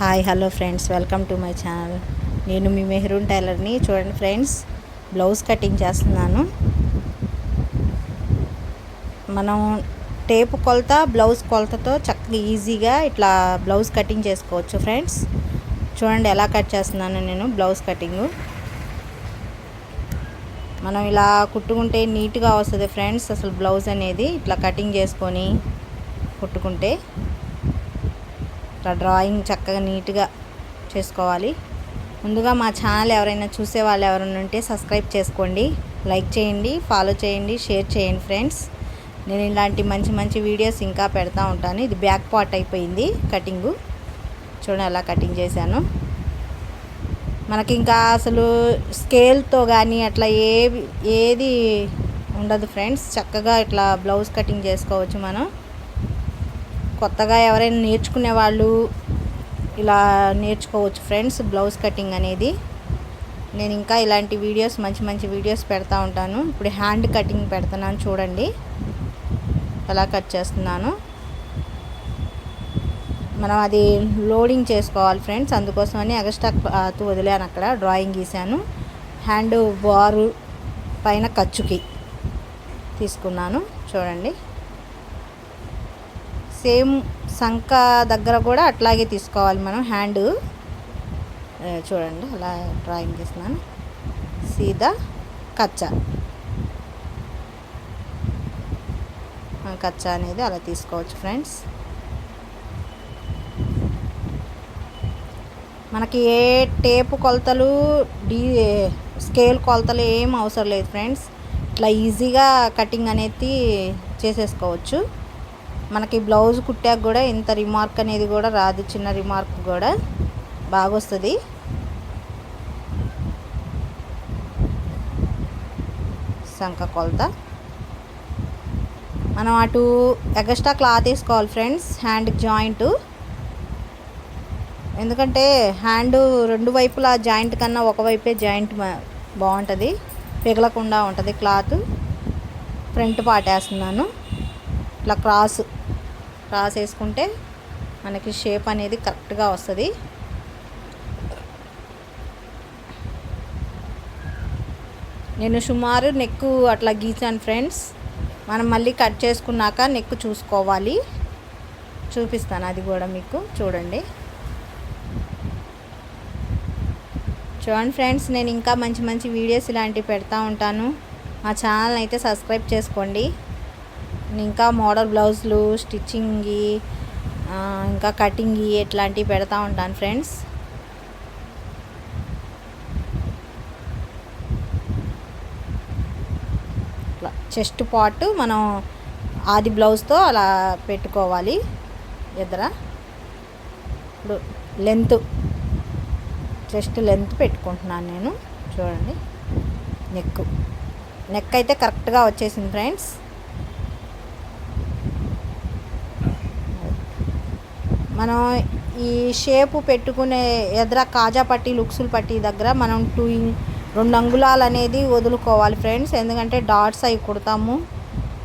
Hi hello friends. Welcome to my channel. నేను మీ maroon టైలర్ని. చూడండి ఫ్రెండ్స్ బ్లౌజ్ కటింగ్ చేస్తున్నాను. మనం టేపు కొలత బ్లౌజ్ కొలతతో చక్కగా ఈజీగా ఇట్లా బ్లౌజ్ కటింగ్ చేసుకోవచ్చు ఫ్రెండ్స్. చూడండి ఎలా కట్ చేస్తున్నాను నేను బ్లౌజ్ కటింగు. మనం ఇలా కుట్టుకుంటే నీట్గా వస్తుంది ఫ్రెండ్స్ అసలు బ్లౌజ్ అనేది. ఇట్లా కటింగ్ చేసుకొని కుట్టుకుంటే. ఇట్లా డ్రాయింగ్ చక్కగా నీట్గా చేసుకోవాలి. ముందుగా మా ఛానల్ ఎవరైనా చూసే వాళ్ళు ఎవరైనా ఉంటే సబ్స్క్రైబ్ చేసుకోండి. లైక్ చేయండి ఫాలో చేయండి షేర్ చేయండి ఫ్రెండ్స్. నేను ఇలాంటి మంచి మంచి వీడియోస్ ఇంకా పెడతా ఉంటాను. ఇది బ్యాక్ పార్ట్ అయిపోయింది కటింగు. చూడండి అలా కటింగ్ చేశాను. మనకి ఇంకా అసలు స్కేల్తో కానీ అట్లా ఏ ఏది ఉండదు ఫ్రెండ్స్. చక్కగా ఇట్లా బ్లౌజ్ కటింగ్ చేసుకోవచ్చు మనం. కొత్తగా ఎవరైనా నేర్చుకునే వాళ్ళు ఇలా నేర్చుకోవచ్చు ఫ్రెండ్స్ బ్లౌజ్ కటింగ్ అనేది. నేను ఇంకా ఇలాంటి వీడియోస్ మంచి మంచి వీడియోస్ పెడతా ఉంటాను. ఇప్పుడు హ్యాండ్ కటింగ్ పెడుతున్నాను చూడండి. ఎలా కట్ చేస్తున్నాను. మనం అది లోడింగ్ చేసుకోవాలి ఫ్రెండ్స్. అందుకోసమని ఎగస్ట్రా క్లాత్ వదిలాను అక్కడ డ్రాయింగ్ గీశాను. హ్యాండ్ బారు పైన ఖర్చుకి తీసుకున్నాను. చూడండి. సేమ్ సంఖ దగ్గర కూడా అట్లాగే తీసుకోవాలి మనం హ్యాండ్. చూడండి అలా డ్రాయింగ్ చేస్తున్నాను. సీదా కచ్చా. కచ్చా అనేది అలా తీసుకోవచ్చు ఫ్రెండ్స్. మనకి ఏ టేపు కొలతలు డీ స్కేల్ కొలతలు ఏం అవసరం లేదు ఫ్రెండ్స్. ఇట్లా ఈజీగా కటింగ్ అనేది చేసేసుకోవచ్చు. మనకి బ్లౌజ్ కుట్టాక కూడా ఇంత రిమార్క్ అనేది కూడా రాదు చిన్న రిమార్క్ కూడా. బాగా వస్తుంది సంక కొలత. మనం అటు ఎగస్ట్రా క్లాత్ వేసుకోవాలి ఫ్రెండ్స్ హ్యాండ్ జాయింట్. ఎందుకంటే హ్యాండ్ రెండు వైపులా జాయింట్ కన్నా ఒకవైపే జాయింట్ బాగుంటుంది. పిగలకుండా ఉంటుంది క్లాత్. ఫ్రంట్ పాటేస్తున్నాను వేస్తున్నాను. ఇట్లా క్రాస్ క్రాస్ వేసుకుంటే మనకి షేప్ అనేది కరెక్ట్గా వస్తుంది. నేను సుమారు నెక్ అట్లా గీసాను ఫ్రెండ్స్. మనం మళ్ళీ కట్ చేసుకున్నాక నెక్ చూసుకోవాలి. చూపిస్తాను అది కూడా మీకు చూడండి. చూడండి ఫ్రెండ్స్ నేను ఇంకా మంచి మంచి వీడియోస్ ఇలాంటివి పెడతా ఉంటాను. మా ఛానల్ అయితే సబ్స్క్రైబ్ చేసుకోండి. ఇంకా మోడల్ బ్లౌజులు స్టిచ్చింగ్ ఇంకా కటింగ్ ఇట్లాంటివి పెడతా ఉంటాను ఫ్రెండ్స్. చెస్ట్ పార్ట్ మనం ఆది బ్లౌజ్తో అలా పెట్టుకోవాలి. ఎదుర ఇప్పుడు లెంత్ చెస్ట్ లెంత్ పెట్టుకుంటున్నాను నేను. చూడండి నెక్ నెక్ అయితే కరెక్ట్గా వచ్చేసింది ఫ్రెండ్స్. మనం ఈ షేపు పెట్టుకునే ఎదుర కాజా పట్టి లుక్సులు పట్టి దగ్గర మనం టూ రెండు అంగుళాలు అనేది వదులుకోవాలి ఫ్రెండ్స్. ఎందుకంటే డాట్స్ అవి కుడతాము.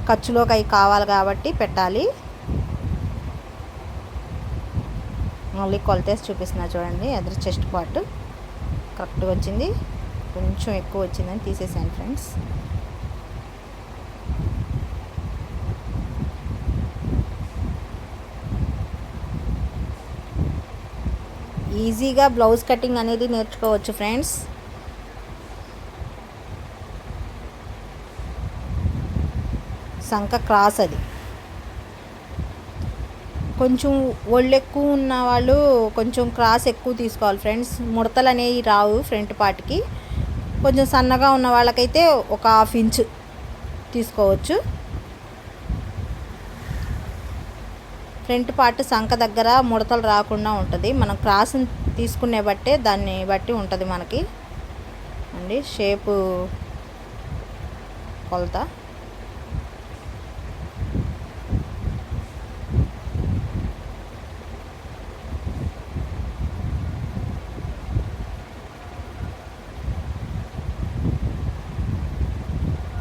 ఖర్చులోకి అవి కావాలి కాబట్టి పెట్టాలి. మళ్ళీ కొలతేసి చూపిస్తున్నా చూడండి. ఎదురు చెస్ట్ పార్ట్ కరెక్ట్గా వచ్చింది. కొంచెం ఎక్కువ వచ్చిందని తీసేసాను ఫ్రెండ్స్. ఈజీగా బ్లౌజ్ కటింగ్ అనేది నేర్చుకోవచ్చు ఫ్రెండ్స్. సంక క్రాస్ అది. కొంచెం ఒళ్ళు ఎక్కువ ఉన్న వాళ్ళు కొంచెం క్రాస్ ఎక్కువ తీసుకోవాలి ఫ్రెండ్స్. ముడతలు అనేవి రావు ఫ్రంట్ పార్ట్కి. కొంచెం సన్నగా ఉన్న వాళ్ళకైతే ఒక హాఫ్ ఇంచ్ తీసుకోవచ్చు. ఫ్రంట్ పార్ట్ సంక దగ్గర ముడతలు రాకుండా ఉంటుంది. మనం క్రాస్ తీసుకునే బట్టే దాన్ని బట్టి ఉంటుంది మనకి. అండి షేపు కొలత.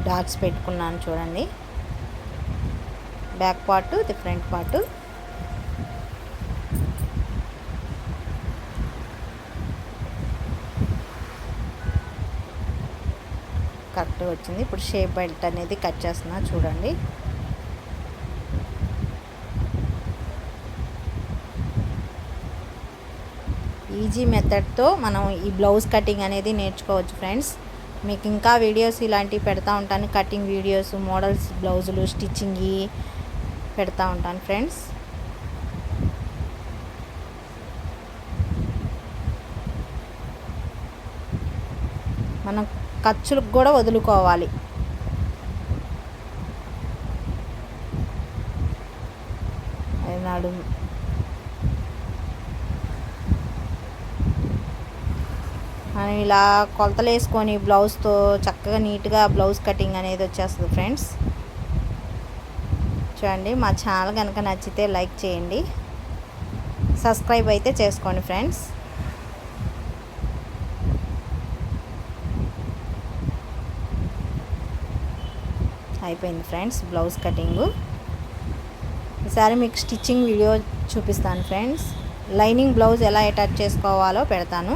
డాట్స్ పెట్టుకున్నాను చూడండి. బ్యాక్ పార్ట్ ఇది ఫ్రంట్ పార్ట్. కరెక్ట్గా వచ్చింది. ఇప్పుడు షేప్ బెల్ట్ అనేది కట్ చేస్తున్నా చూడండి. ఈజీ మెథడ్తో మనం ఈ బ్లౌజ్ కటింగ్ అనేది నేర్చుకోవచ్చు ఫ్రెండ్స్. మీకు ఇంకా వీడియోస్ ఇలాంటివి పెడతా ఉంటాను. కటింగ్ వీడియోస్ మోడల్స్ బ్లౌజులు స్టిచ్చింగ్ పెడతా ఉంటాను ఫ్రెండ్స్. మనం ఖర్చులకు కూడా వదులుకోవాలి. నడుము మనం ఇలా కొలతలు వేసుకొని బ్లౌజ్తో చక్కగా నీట్గా బ్లౌజ్ కటింగ్ అనేది వచ్చేస్తుంది ఫ్రెండ్స్. చూడండి మా ఛానల్ కనుక నచ్చితే లైక్ చేయండి. సబ్స్క్రైబ్ అయితే చేసుకోండి ఫ్రెండ్స్. అయిపోయింది ఫ్రెండ్స్ బ్లౌజ్ కటింగు. ఈసారి మీకు స్టిచ్చింగ్ వీడియో చూపిస్తాను ఫ్రెండ్స్. లైనింగ్ బ్లౌజ్ ఎలా అటాచ్ చేసుకోవాలో పెడతాను.